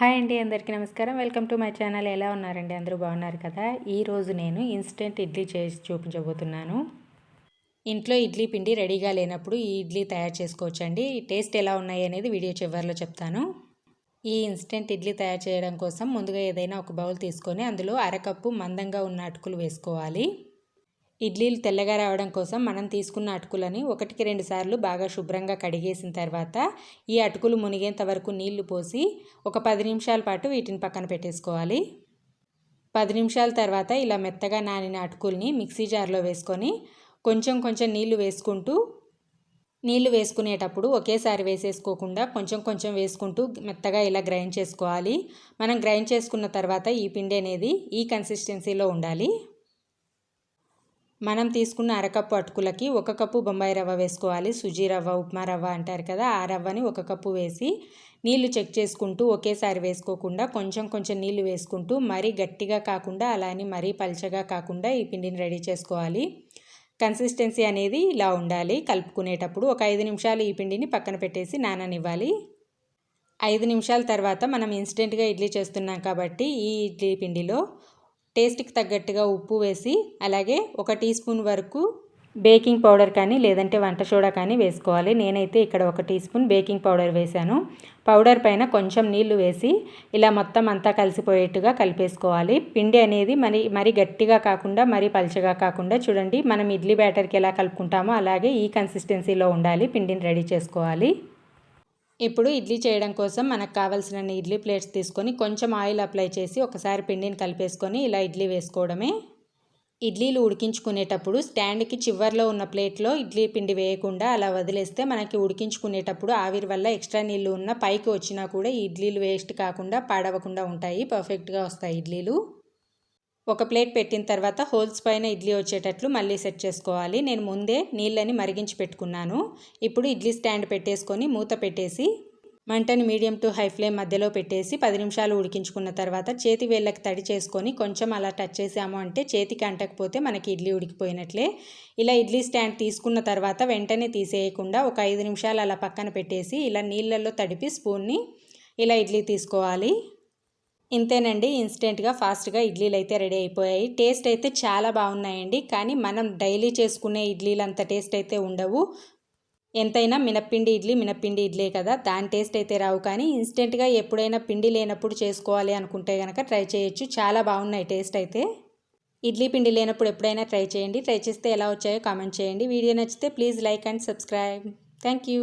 Hi అండి అందరికీ నమస్కారం. Welcome to my channel. ఎలా ఉన్నారండి? అందరూ బాగున్నారు కదా? ఈరోజు నేను ఇన్స్టెంట్ ఇడ్లీ చేసి చూపించబోతున్నాను. ఇంట్లో ఇడ్లీ పిండి రెడీగా లేనప్పుడు ఈ ఇడ్లీ తయారు చేసుకోవచ్చండి. టేస్ట్ ఎలా ఉన్నాయి అనేది వీడియో చివరిలో చెప్తాను. ఈ ఇన్స్టెంట్ ఇడ్లీ తయారు చేయడం కోసం ముందుగా ఏదైనా ఒక బౌల్ తీసుకొని అందులో అరకప్పు మందంగా ఉన్న అటుకులు వేసుకోవాలి. ఇడ్లీలు తెల్లగా రావడం కోసం మనం తీసుకున్న అటుకులని ఒకటికి రెండు సార్లు బాగా శుభ్రంగా కడిగేసిన తర్వాత ఈ అటుకులు మునిగేంత వరకు నీళ్ళు పోసి ఒక పది నిమిషాల పాటు వీటిని పక్కన పెట్టేసుకోవాలి. పది నిమిషాల తర్వాత ఇలా మెత్తగా నానిన అటుకుల్ని మిక్సీ జార్లో వేసుకొని కొంచెం కొంచెం నీళ్ళు వేసుకుంటూ నీళ్ళు వేసుకునేటప్పుడు ఒకేసారి వేసేసుకోకుండా కొంచెం కొంచెం వేసుకుంటూ మెత్తగా ఇలా గ్రైండ్ చేసుకోవాలి. మనం గ్రైండ్ చేసుకున్న తర్వాత ఈ పిండి అనేది ఈ కన్సిస్టెన్సీలో ఉండాలి. మనం తీసుకున్న అరకప్పు అటుకులకి ఒక కప్పు బొంబాయి రవ్వ వేసుకోవాలి. సుజీ రవ్వ ఉప్మా రవ్వ అంటారు కదా ఆ రవ్వని ఒక కప్పు వేసి నీళ్ళు చెక్ చేసుకుంటూ ఒకేసారి వేసుకోకుండా కొంచెం కొంచెం నీళ్ళు వేసుకుంటూ మరీ గట్టిగా కాకుండా అలానే మరీ పల్చగా కాకుండా ఈ పిండిని రెడీ చేసుకోవాలి. కన్సిస్టెన్సీ అనేది ఇలా ఉండాలి. కలుపుకునేటప్పుడు ఒక ఐదు నిమిషాలు ఈ పిండిని పక్కన పెట్టేసి నాననివ్వాలి. ఐదు నిమిషాల తర్వాత మనం ఇన్స్టెంట్గా ఇడ్లీ చేస్తున్నాం కాబట్టి ఈ ఇడ్లీ పిండిలో టేస్ట్కి తగ్గట్టుగా ఉప్పు వేసి అలాగే ఒక టీ స్పూన్ వరకు బేకింగ్ పౌడర్ కానీ లేదంటే వంట సోడా కానీ వేసుకోవాలి. నేనైతే ఇక్కడ ఒక టీ స్పూన్ బేకింగ్ పౌడర్ వేశాను. పౌడర్ పైన కొంచెం నీళ్ళు వేసి ఇలా మొత్తం అంతా కలిసిపోయేట్టుగా కలిపేసుకోవాలి. పిండి అనేది మరి మరీ గట్టిగా కాకుండా మరీ పలుచగా కాకుండా చూడండి మనం ఇడ్లీ బ్యాటర్కి ఎలా కలుపుకుంటామో అలాగే ఈ కన్సిస్టెన్సీలో ఉండాలి. పిండిని రెడీ చేసుకోవాలి. ఇప్పుడు ఇడ్లీ చేయడం కోసం మనకు కావాల్సిన ఇడ్లీ ప్లేట్స్ తీసుకొని కొంచెం ఆయిల్ అప్లై చేసి ఒకసారి పిండిని కలిపేసుకొని ఇలా ఇడ్లీ వేసుకోవడమే. ఇడ్లీలు ఉడికించుకునేటప్పుడు స్టాండ్కి చివర్లో ఉన్న ప్లేట్లో ఇడ్లీ పిండి వేయకుండా అలా వదిలేస్తే మనకి ఉడికించుకునేటప్పుడు ఆవిరి వల్ల ఎక్స్ట్రా నీళ్ళు ఉన్న పైకి వచ్చినా కూడా ఇడ్లీలు వేస్ట్ కాకుండా పాడవకుండా ఉంటాయి పర్ఫెక్ట్గా వస్తాయి ఇడ్లీలు. ఒక ప్లేట్ పెట్టిన తర్వాత హోల్స్ పైన ఇడ్లీ వచ్చేటట్లు మళ్ళీ సెట్ చేసుకోవాలి. నేను ముందే నీళ్ళని మరిగించి పెట్టుకున్నాను. ఇప్పుడు ఇడ్లీ స్టాండ్ పెట్టేసుకొని మూత పెట్టేసి మంటని మీడియం టు హై ఫ్లేమ్ మధ్యలో పెట్టేసి పది నిమిషాలు ఉడికించుకున్న తర్వాత చేతి వేళ్ళకి తడి చేసుకొని కొంచెం అలా టచ్ చేసాము అంటే చేతికి అంటకపోతే మనకి ఇడ్లీ ఉడికిపోయినట్లే. ఇలా ఇడ్లీ స్టాండ్ తీసుకున్న తర్వాత వెంటనే తీసేయకుండా ఒక ఐదు నిమిషాలు అలా పక్కన పెట్టేసి ఇలా నీళ్ళల్లో తడిపి స్పూన్ని ఇలా ఇడ్లీ తీసుకోవాలి. ఇంతేనండి ఇన్స్టెంట్గా ఫాస్ట్గా ఇడ్లీలు అయితే రెడీ అయిపోయాయి. టేస్ట్ అయితే చాలా బాగున్నాయండి కానీ మనం డైలీ చేసుకునే ఇడ్లీలు అంత టేస్ట్ అయితే ఉండవు. ఎంతైనా మినప్పిండి ఇడ్లీ మినప్పిండి ఇడ్లీ కదా దాని టేస్ట్ అయితే రావు. కానీ ఇన్స్టెంట్గా ఎప్పుడైనా పిండి లేనప్పుడు చేసుకోవాలి అనుకుంటే కనుక ట్రై చేయొచ్చు. చాలా బాగున్నాయి టేస్ట్ అయితే. ఇడ్లీ పిండి లేనప్పుడు ఎప్పుడైనా ట్రై చేయండి. ట్రై చేస్తే ఎలా వచ్చాయో కామెంట్ చేయండి. వీడియో నచ్చితే please like and subscribe. Thank you.